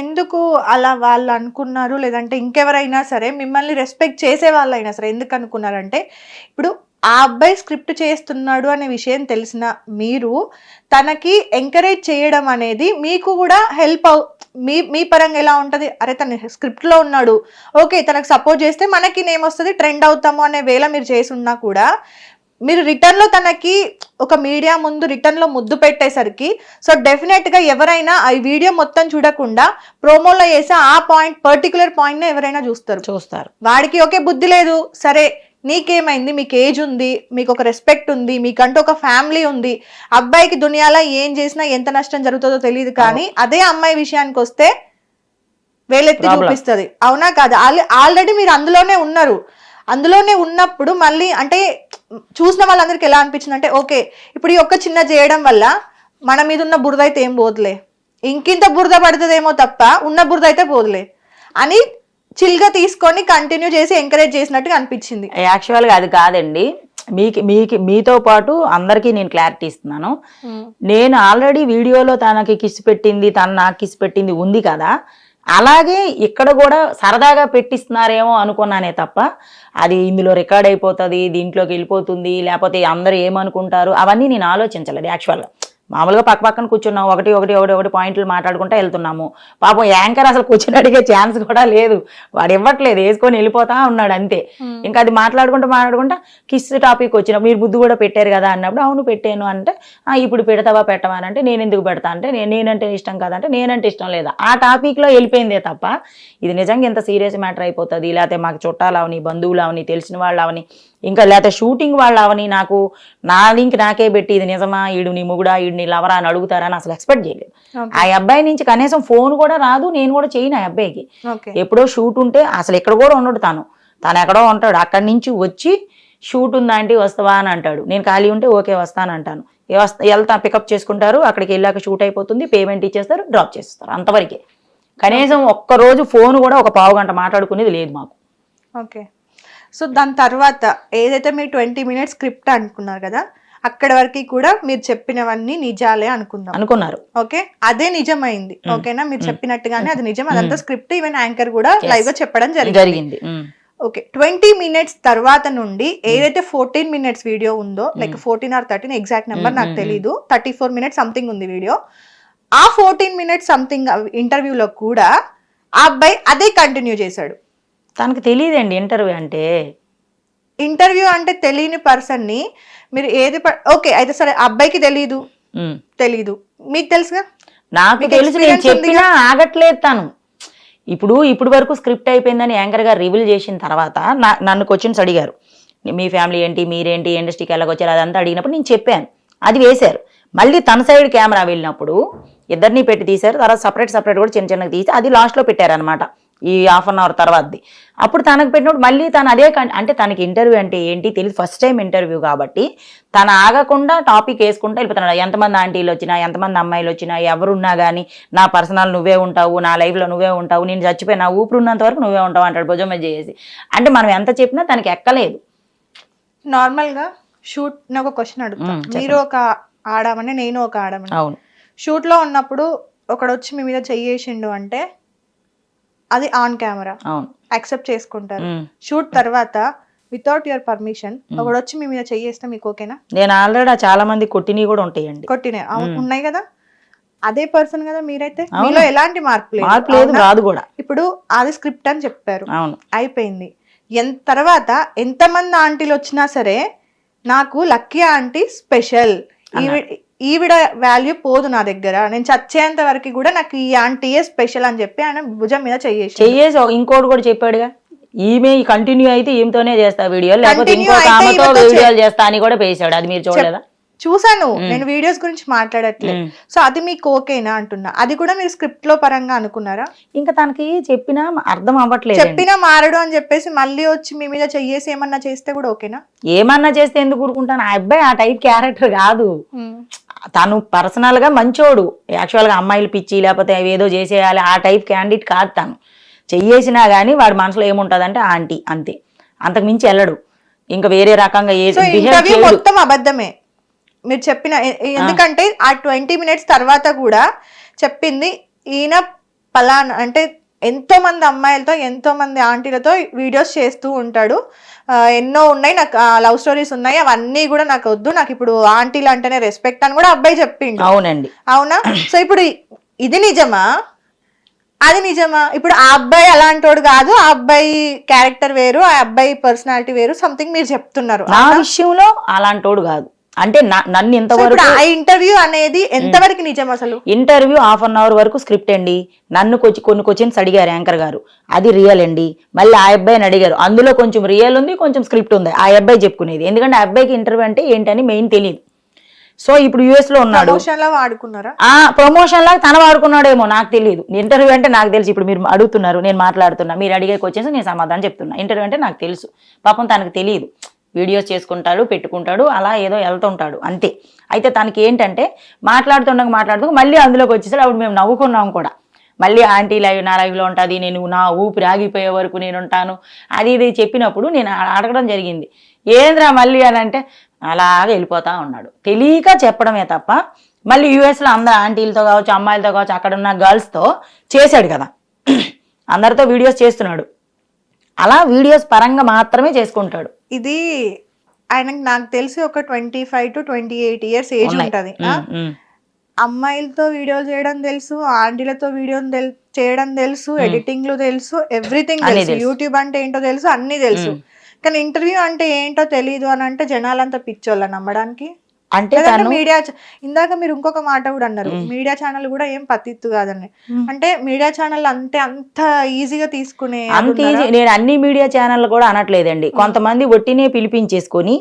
ఎందుకు అలా వాళ్ళు అనుకున్నారు? లేదంటే ఇంకెవరైనా సరే మిమ్మల్ని రెస్పెక్ట్ చేసే వాళ్ళైనా సరే ఎందుకు అనుకున్నారంటే ఇప్పుడు ఆ అబ్బాయి స్క్రిప్ట్ చేస్తున్నాడు అనే విషయం తెలిసిన మీరు తనకి ఎంకరేజ్ చేయడం అనేది మీకు కూడా హెల్ప్ అవు మీ మీ పరంగా ఎలా ఉంటుంది? అరే తన స్క్రిప్ట్లో ఉన్నాడు. ఓకే తనకు సపోర్ట్ చేస్తే మనకి నేమ్ వస్తుంది ట్రెండ్ అవుతాము అనే వేళ మీరు చేసి ఉన్నా కూడా మీరు రిటర్న్లో తనకి ఒక మీడియా ముందు రిటర్న్లో ముద్దు పెట్టేసరికి సో డెఫినెట్గా ఎవరైనా ఆ వీడియో మొత్తం చూడకుండా ప్రోమోలో వేసే ఆ పాయింట్ పర్టికులర్ పాయింట్ ఎవరైనా చూస్తారు. చూస్తారు. వాడికి ఒకే బుద్ధి లేదు సరే నీకేమైంది? మీకు ఏజ్ ఉంది మీకు ఒక రెస్పెక్ట్ ఉంది మీకంటూ ఒక ఫ్యామిలీ ఉంది అబ్బాయికి దునియాలో ఏం చేసినా ఎంత నష్టం జరుగుతుందో తెలియదు కానీ అదే అమ్మాయి విషయానికి వస్తే వేలెత్తి. చూపిస్తుంది. అవునా కాదు? ఆల్రెడీ మీరు అందులోనే ఉన్నారు. అందులోనే ఉన్నప్పుడు మళ్ళీ అంటే చూసిన వాళ్ళందరికీ ఎలా అనిపించింది అంటే ఓకే ఇప్పుడు ఈ ఒక్క చిన్న చేయడం వల్ల మన మీద ఉన్న బురద అయితే ఏం పోదులే. ఇంకింత బురద పడుతుందేమో తప్ప ఉన్న బురద అయితే పోదులే అని చిల్గా తీసుకొని కంటిన్యూ చేసి ఎంకరేజ్ చేసినట్టుగా అనిపించింది. యాక్చువల్గా అది కాదండి. మీకు మీకు మీతో పాటు అందరికీ నేను క్లారిటీ ఇస్తున్నాను. నేను ఆల్రెడీ వీడియోలో తనకి కిస్ పెట్టింది తను నాకు కిస్ పెట్టింది ఉంది కదా. అలాగే ఇక్కడ కూడా సరదాగా పెట్టిస్తున్నారేమో అనుకున్నానే తప్ప అది ఇందులో రికార్డ్ అయిపోతుంది దీంట్లోకి వెళ్ళిపోతుంది లేకపోతే అందరూ ఏమనుకుంటారు అవన్నీ నేను ఆలోచించలేదు యాక్చువల్గా మామూలుగా పక్క పక్కన కూర్చున్నాం. ఒకటి ఒకటి ఒకటి ఒకటి పాయింట్లు మాట్లాడుకుంటూ వెళ్తున్నాము. పాపం యాంకర్ అసలు కూర్చొని అడిగే ఛాన్స్ కూడా లేదు. వాడు ఇవ్వట్లేదు వేసుకొని వెళ్ళిపోతా ఉన్నాడు అంతే. ఇంకా అది మాట్లాడుకుంటూ మాట్లాడుకుంటా కిస్ టాపిక్ వచ్చిన మీరు బుద్ధి కూడా పెట్టారు కదా అన్నప్పుడు అవును పెట్టాను అంటే "ఆ, ఇప్పుడు పెడతావా పెట్టవా? అంటే నేను ఎందుకు పెడతా? అంటే "నేను- నేనంటే ఇష్టం కాదంటే నేనంటే ఇష్టం లేదా? ఆ టాపిక్లో వెళ్ళిపోయిందే తప్ప ఇది నిజంగా ఎంత సీరియస్ మ్యాటర్ అయిపోతుంది. లేకపోతే మాకు చుట్టాలు అవని బంధువులు అవని తెలిసిన వాళ్ళు అవని ఇంకా లేకపోతే షూటింగ్ వాళ్ళు అవని నాకు నా లింక్ నాకే పెట్టి ఇది నిజమా? ఈడు నీ మొగుడా? ఈడు నీ లవరా? అని అడుగుతారని అసలు ఎక్స్పెక్ట్ చేయలేదు. ఆ అబ్బాయి నుంచి కనీసం ఫోన్ కూడా రాదు నేను కూడా చేయను ఆ అబ్బాయికి. ఎప్పుడో షూట్ ఉంటే అసలు ఇక్కడ కూడా ఉండడు తను. తను ఎక్కడో ఉంటాడు. అక్కడి నుంచి వచ్చి షూట్ ఉందా అంటే వస్తావా? అని అంటాడు. నేను ఖాళీ ఉంటే ఓకే వస్తాను అంటాను. ఏ వస్తా? వెళ్తా పికప్ చేసుకుంటారు. అక్కడికి వెళ్ళాక షూట్ అయిపోతుంది. పేమెంట్ ఇచ్చేస్తారు డ్రాప్ చేస్తారు అంతవరకే. కనీసం ఒక్క రోజు ఫోన్ కూడా ఒక పావు గంట మాట్లాడుకునేది లేదు మాకు. ఓకే. సో దాని తర్వాత ఏదైతే మీరు ట్వంటీ మినిట్స్ స్క్రిప్ట్ అనుకున్నారు కదా అక్కడి వరకు కూడా మీరు చెప్పినవన్నీ నిజాలే అనుకుందాం. అనుకున్నారు. ఓకే? అదే నిజమైంది. ఓకేనా? మీరు చెప్పినట్టుగానే అది నిజం. అదంతా స్క్రిప్ట్ ఈవెన్ యాంకర్ కూడా లైవ్గా చెప్పడం జరిగింది. ఓకే. ట్వంటీ మినిట్స్ తర్వాత నుండి ఏదైతే ఫోర్టీన్ మినిట్స్ వీడియో ఉందో like fourteen or thirteen exact number నాకు తెలియదు థర్టీ ఫోర్ మినిట్స్ సంథింగ్ ఉంది వీడియో. ఆ ఫోర్టీన్ మినిట్స్ సంథింగ్ ఇంటర్వ్యూలో కూడా ఆ అబ్బాయి అదే కంటిన్యూ చేశాడు. తనకు తెలియదండి ఇంటర్వ్యూ అంటే. ఇంటర్వ్యూ అంటే తెలియని పర్సన్ని మీరు ఏది ఓకే అయితే సరే అబ్బాయికి తెలియదు ఉమ్. తెలీదు. మీకు తెలుసుగా? నాకు తెలుసు నేను చెప్పినా ఆగట్లేదు తను. ఇప్పుడు ఇప్పుడు వరకు స్క్రిప్ట్ అయిపోయిందని యాంకర్ గారు రివీల్ చేసిన తర్వాత నన్ను క్వశ్చన్స్ అడిగారు. మీ ఫ్యామిలీ ఏంటి మీరేంటి ఇండస్ట్రీకి వెళ్ళకొచ్చారు అదంతా అడిగినప్పుడు నేను చెప్పాను. అది వేశారు. మళ్ళీ తన సైడ్ కెమెరా వెళ్ళినప్పుడు ఇద్దరిని పెట్టి తీశారు. తర్వాత సపరేట్ సపరేట్ కూడా చిన్న చిన్నగా తీసి అది లాస్ట్లో పెట్టారనమాట ఈ హాఫ్ అన్ అవర్ తర్వాతది. అప్పుడు తనకు పెట్టినప్పుడు మళ్ళీ తను అదే అంటే తనకి ఇంటర్వ్యూ అంటే ఏంటి తెలియదు. ఫస్ట్ టైం ఇంటర్వ్యూ కాబట్టి తను ఆగకుండా టాపిక్ వేసుకుంటూ వెళ్ళిపోతున్నాడు. ఎంతమంది ఆంటీలు వచ్చినా ఎంతమంది అమ్మాయిలు వచ్చినా ఎవరున్నా కానీ నా పర్సనల్ నువ్వే ఉంటావు నా లైఫ్లో నువ్వే ఉంటావు నేను చచ్చిపోయి నా ఊపిరి ఉన్నంత వరకు నువ్వే ఉంటావు అంటాడు భుజం చేసి. అంటే మనం ఎంత చెప్పినా తనకి ఎక్కలేదు. నార్మల్గా షూట్ నాకు క్వశ్చన్ అడుగుతా. మీరు ఒక ఆడమని నేను ఒక ఆడమని. అవును. షూట్లో ఉన్నప్పుడు ఒకడు వచ్చి మీ మీద చెయ్యేసిండు అంటే అది ఆన్ కెమెరా. అవును. యాక్సెప్ట్ చేసుకుంటారు. షూట్ తర్వాత వితౌట్ యువర్ పర్మిషన్ ఒకడు వచ్చి మీ మీద చెయ్యేస్తే మీకు ఓకేనా? నేను ఆల్రెడీ చాలా మంది కొట్టినవి కూడా ఉంటాయండి. కొట్టినే అవును, ఉన్నాయి కదా? అదే పర్సన్ కదా మీరైతే? మీలో ఎలాంటి మార్పు లేదు. మార్పు లేదు? రాదు కూడా. ఇప్పుడు అది స్క్రిప్ట్ అని చెప్పారు. అవును. అయిపోయింది. ఎంత తర్వాత ఎంతమంది ఆంటీలు వచ్చినా సరే నాకు లక్కీ ఆంటీ స్పెషల్. ఈవిడ వాల్యూ పోదు నా దగ్గర. నేను చచ్చేంత వరకు కూడా నాకు ఈ ఆంటీయే స్పెషల్ అని చెప్పి ఆయన భుజం మీద చెయ్యేసి చెయ్యేసి ఇంకోటి కూడా చెప్పాడుగా. ఈమె కంటిన్యూ అయితే ఈమెతోనే చేస్తా వీడియోలు లేకపోతే ఆమెతో వీడియోలు చేస్తా అని కూడా పేసాడు అది మీరు చూడలేదా? చూసాను నేను వీడియోస్ గురించి మాట్లాడట్లేదు. సో అది మీకు ఓకేనా అంటున్నా. అది కూడా మీరు స్క్రిప్ట్లో పరంగా అనుకున్నారా? ఇంకా తనకి చెప్పినా అర్థం అవ్వట్లేదు చెప్పినా మారడు అని చెప్పేసి మళ్ళీ వచ్చి మీ మీద చెయ్యేసి ఏమన్నా చేస్తే కూడా ఓకేనా ఏమన్నా చేస్తే ఎందుకు ఊరుకుంటాను? ఆ అబ్బాయి ఆ టైప్ క్యారెక్టర్ కాదు. తను పర్సనల్గా మంచోడు. యాక్చువల్గా అమ్మాయిలు పిచ్చి లేకపోతే అవి ఏదో చేసేయాలి ఆ టైప్ క్యాండిడేట్ కాదు తను. చెయ్యేసినా గానీ వాడి మనసులో ఏముంటదంటే ఆంటీ అంతే. అంతకు మించి వెళ్ళడు ఇంకా వేరే రకంగా ఏ మొత్తం అబద్ధమే. మీరు చెప్పిన ఎందుకంటే ఆ ట్వంటీ మినిట్స్ తర్వాత కూడా చెప్పింది ఈయన పలానా అంటే ఎంతో మంది అమ్మాయిలతో ఎంతో మంది ఆంటీలతో వీడియోస్ చేస్తూ ఉంటాడు. ఆ, ఎన్నో ఉన్నాయి నాకు లవ్ స్టోరీస్ ఉన్నాయి. అవన్నీ కూడా నాకు వద్దు. నాకు ఇప్పుడు ఆంటీలు అంటేనే రెస్పెక్ట్ అని కూడా అబ్బాయి చెప్పిండు. అవునండి. అవునా? సో ఇప్పుడు ఇది నిజమా? అది నిజమా? ఇప్పుడు ఆ అబ్బాయి అలాంటోడు కాదు. ఆ అబ్బాయి క్యారెక్టర్ వేరు. ఆ అబ్బాయి పర్సనాలిటీ వేరు. సంథింగ్ మీరు చెప్తున్నారు. నా విషయంలో అలాంటోడు కాదు. అంటే నన్ను ఇంతవరకు ఆ ఇంటర్వ్యూ అనేది ఎంతవరకు నిజం అసలు? ఇంటర్వ్యూ హాఫ్ అన్ అవర్ వరకు స్క్రిప్ట్ అండి. నన్ను కొంచెం కొన్ని క్వశ్చన్స్ అడిగారు యాంకర్ గారు. అది రియల్ అండి. మళ్ళీ ఆ అబ్బాయిని అడిగారు. అందులో కొంచెం రియల్ ఉంది కొంచెం స్క్రిప్ట్ ఉంది. ఆ అబ్బాయి చెప్పుకునేది. ఎందుకంటే ఆ అబ్బాయికి ఇంటర్వ్యూ అంటే ఏంటని మెయిన్ తెలియదు సో ఇప్పుడు యుఎస్లో ఉన్నాడు. ప్రమోషన్ లాగా తన వాడుకున్నాడేమో నాకు తెలియదు ఇంటర్వ్యూ అంటే నాకు తెలుసు. ఇప్పుడు మీరు అడుగుతున్నారు నేను మాట్లాడుతున్నా మీరు అడిగే క్వశ్చన్స్ నేను సమాధానం చెప్తున్నా. ఇంటర్వ్యూ అంటే నాకు తెలుసు. పాపం తనకు తెలియదు వీడియోస్ చేసుకుంటాడు పెట్టుకుంటాడు అలా ఏదో వెళ్తుంటాడు అంతే. అయితే తనకి ఏంటంటే మాట్లాడుతుండగా మాట్లాడుతూ మళ్ళీ అందులోకి వచ్చేసాడు అప్పుడు మేము నవ్వుకున్నాం కూడా. మళ్ళీ ఆంటీ లైవ్ నా లైవ్లో ఉంటుంది నేను నా ఊపిరి ఆగిపోయే వరకు నేను ఉంటాను అది ఇది చెప్పినప్పుడు నేను అడగడం జరిగింది. ఏంద్రా మళ్ళీ అని అంటే అలాగే వెళ్ళిపోతా ఉన్నాడు. తెలియక చెప్పడమే తప్ప మళ్ళీ యూఎస్లో అందరు ఆంటీలతో కావచ్చు అమ్మాయిలతో కావచ్చు అక్కడ ఉన్న గర్ల్స్తో చేశాడు కదా. అందరితో వీడియోస్ చేస్తున్నాడు. అలా వీడియోస్ పరంగా మాత్రమే చేసుకుంటాడు. ఇది ఆయనకు నాకు తెలిసి ఒక twenty five to twenty eight years age. ఉంటది. అమ్మాయిలతో వీడియోలు చేయడం తెలుసు ఆంటీలతో వీడియో చేయడం తెలుసు ఎడిటింగ్లు తెలుసు ఎవ్రీథింగ్ తెలుసు. యూట్యూబ్ అంటే ఏంటో తెలుసు అన్ని తెలుసు. కానీ ఇంటర్వ్యూ అంటే ఏంటో తెలియదు అని అంటే జనాలంతా పిచ్చోళ్ళ నమ్మడానికి. అంటే మీడియా ఇందాక మీరు ఇంకొక మాట కూడా అన్నారు. మీడియా ఛానల్ కూడా ఏం పత్తిత్తు కాదని అంటే మీడియా ఛానల్ అంటే అంత ఈజీగా తీసుకునే అంత? ఈజీ నేను అన్ని మీడియా ఛానల్ కూడా అనట్లేదండి. కొంతమంది ఒట్టినే పిలిపించేసుకొని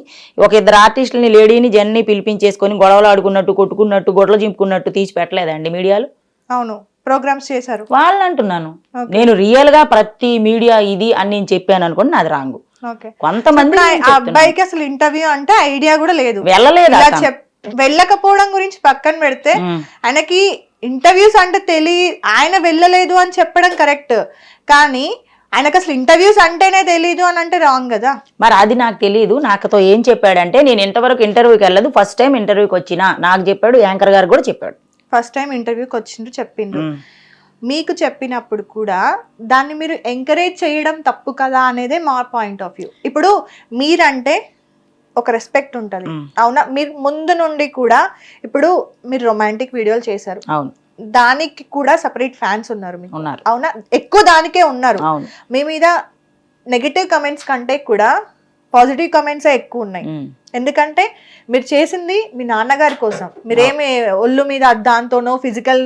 ఒక ఇద్దరు ఆర్టిస్టులని లేడీని జన్ని పిలిపించేసుకొని గొడవలు ఆడుకున్నట్టు కొట్టుకున్నట్టు గొడవలు చింపుకున్నట్టు తీసి పెట్టలేదండి మీడియాలు? అవును ప్రోగ్రామ్స్ చేశారు. వాళ్ళు అంటున్నాను. నేను రియల్గా ప్రతి మీడియా ఇది అని నేను చెప్పాను అనుకోండి నాది రాంగు. కొంతమంది. అబ్బాయికి అసలు ఇంటర్వ్యూ అంటే ఐడియా కూడా లేదు. వెళ్ళలేదు వెళ్ళకపోవడం గురించి పక్కన పెడితే. ఆయనకి ఇంటర్వ్యూస్ అంటే తెలి ఆయన వెళ్ళలేదు అని చెప్పడం కరెక్ట్ కానీ ఆయనకు అసలు ఇంటర్వ్యూస్ అంటేనే తెలియదు అని అంటే రాంగ్ కదా. మరి అది నాకు తెలియదు నాకుతో ఏం చెప్పాడంటే నేను ఇంతవరకు ఇంటర్వ్యూకి వెళ్ళదు. ఫస్ట్ టైం ఇంటర్వ్యూకి వచ్చినా. నాకు చెప్పాడు యాంకర్ గారు కూడా చెప్పాడు. ఫస్ట్ టైం ఇంటర్వ్యూకి వచ్చిండ్రు చెప్పిండ్రు. మీకు చెప్పినప్పుడు కూడా దాన్ని మీరు ఎంకరేజ్ చేయడం తప్పు కదా అనేదే మా పాయింట్ ఆఫ్ వ్యూ ఇప్పుడు మీరంటే ఒక రెస్పెక్ట్ ఉంటుంది. అవునా? మీరు ముందు నుండి కూడా ఇప్పుడు మీరు రొమాంటిక్ వీడియోలు చేశారు. అవును. దానికి కూడా సపరేట్ ఫ్యాన్స్ ఉన్నారు మీకు. అవునా? ఎక్కువ దానికే ఉన్నారు. మీ మీద నెగిటివ్ కమెంట్స్ కంటే కూడా పాజిటివ్ కమెంట్సే ఎక్కువ ఉన్నాయి. ఎందుకంటే మీరు చేసింది మీ నాన్నగారి కోసం. మీరేమి ఒళ్ళు మీద దాంతోనో ఫిజికల్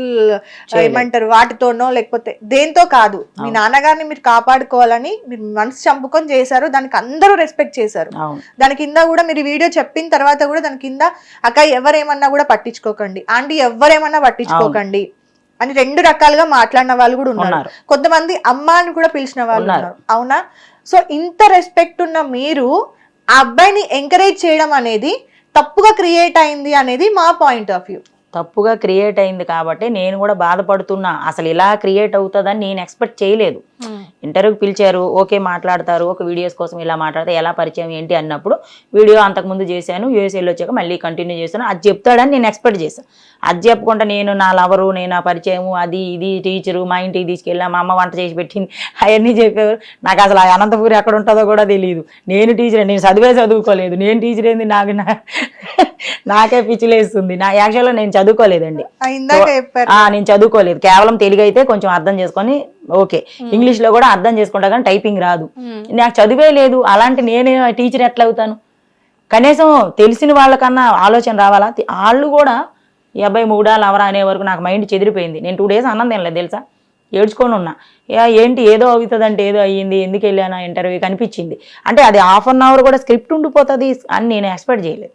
ఏమంటారు వాటితోనో లేకపోతే దేంతో కాదు. మీ నాన్నగారిని మీరు కాపాడుకోవాలని మీరు మనసు చంపుకొని చేశారు. దానికి అందరూ రెస్పెక్ట్ చేశారు. దాని కింద కూడా మీరు వీడియో చెప్పిన తర్వాత కూడా దాని కింద అక్క ఎవరేమన్నా కూడా పట్టించుకోకండి. ఆంటీ ఎవరేమన్నా పట్టించుకోకండి. అని రెండు రకాలుగా మాట్లాడిన వాళ్ళు కూడా ఉన్నారు. కొంతమంది అమ్మ అని కూడా పిలిచిన వాళ్ళు. ఉన్నారు. అవునా? సో ఇంత రెస్పెక్ట్ ఉన్న మీరు ఆ అబ్బాయిని ఎంకరేజ్ చేయడం అనేది తప్పుగా క్రియేట్ అయింది అనేది మా పాయింట్ ఆఫ్ వ్యూ తప్పుగా క్రియేట్ అయింది కాబట్టి నేను కూడా బాధపడుతున్నా. అసలు ఇలా క్రియేట్ అవుతుందని నేను ఎక్స్పెక్ట్ చేయలేదు. ఇంటర్వ్యూకి పిలిచారు ఓకే మాట్లాడతారు ఒక వీడియోస్ కోసం ఇలా మాట్లాడితే ఎలా పరిచయం ఏంటి అన్నప్పుడు వీడియో అంతకుముందు చేశాను యూఎస్ఏలో వచ్చాక మళ్ళీ కంటిన్యూ చేశాను. అది చెప్తాడని నేను ఎక్స్పెక్ట్ చేశాను అది చెప్పకుండా నేను నా లవరు నేను ఆ పరిచయం అది ఇది టీచరు మా ఇంటికి తీసుకెళ్ళా మా అమ్మ వంట చేసి పెట్టింది అవన్నీ చెప్పారు నాకు అసలు ఆ అనంతపురి ఎక్కడ ఉంటుందో కూడా తెలియదు నేను టీచర్ నేను చదివే చదువుకోలేదు. నేను టీచర్ ఏంది? నాకు నా- నాకే పిచ్చిలేస్తుంది నా యాక్చువల్గా నేను చదువుకోలేదండి. నేను చదువుకోలేదు. కేవలం తెలుగు అయితే కొంచెం అర్థం చేసుకొని ఓకే. ఇంగ్లీష్లో కూడా అర్థం చేసుకుంటా కానీ టైపింగ్ రాదు. నాకు చదివే లేదు. అలాంటి నేను టీచర్ ఎట్లా అవుతాను కనీసం తెలిసిన వాళ్ళకన్నా ఆలోచన రావాలా? వాళ్ళు కూడా ఈ అబ్బాయి మూడా లవరా అనే వరకు నాకు మైండ్ చెదిరిపోయింది. నేను టూ డేస్ అన్నం తినలేదు తెలుసా? ఏడ్చుకొని ఉన్నా. యా ఏంటి ఏదో అవుతుందంటే ఏదో అయ్యింది. ఎందుకు వెళ్ళానా? ఇంటర్వ్యూకి అనిపించింది అంటే అది హాఫ్ అన్ అవర్ కూడా స్క్రిప్ట్ ఉండిపోతుంది అని నేను ఎక్స్పెక్ట్ చేయలేదు.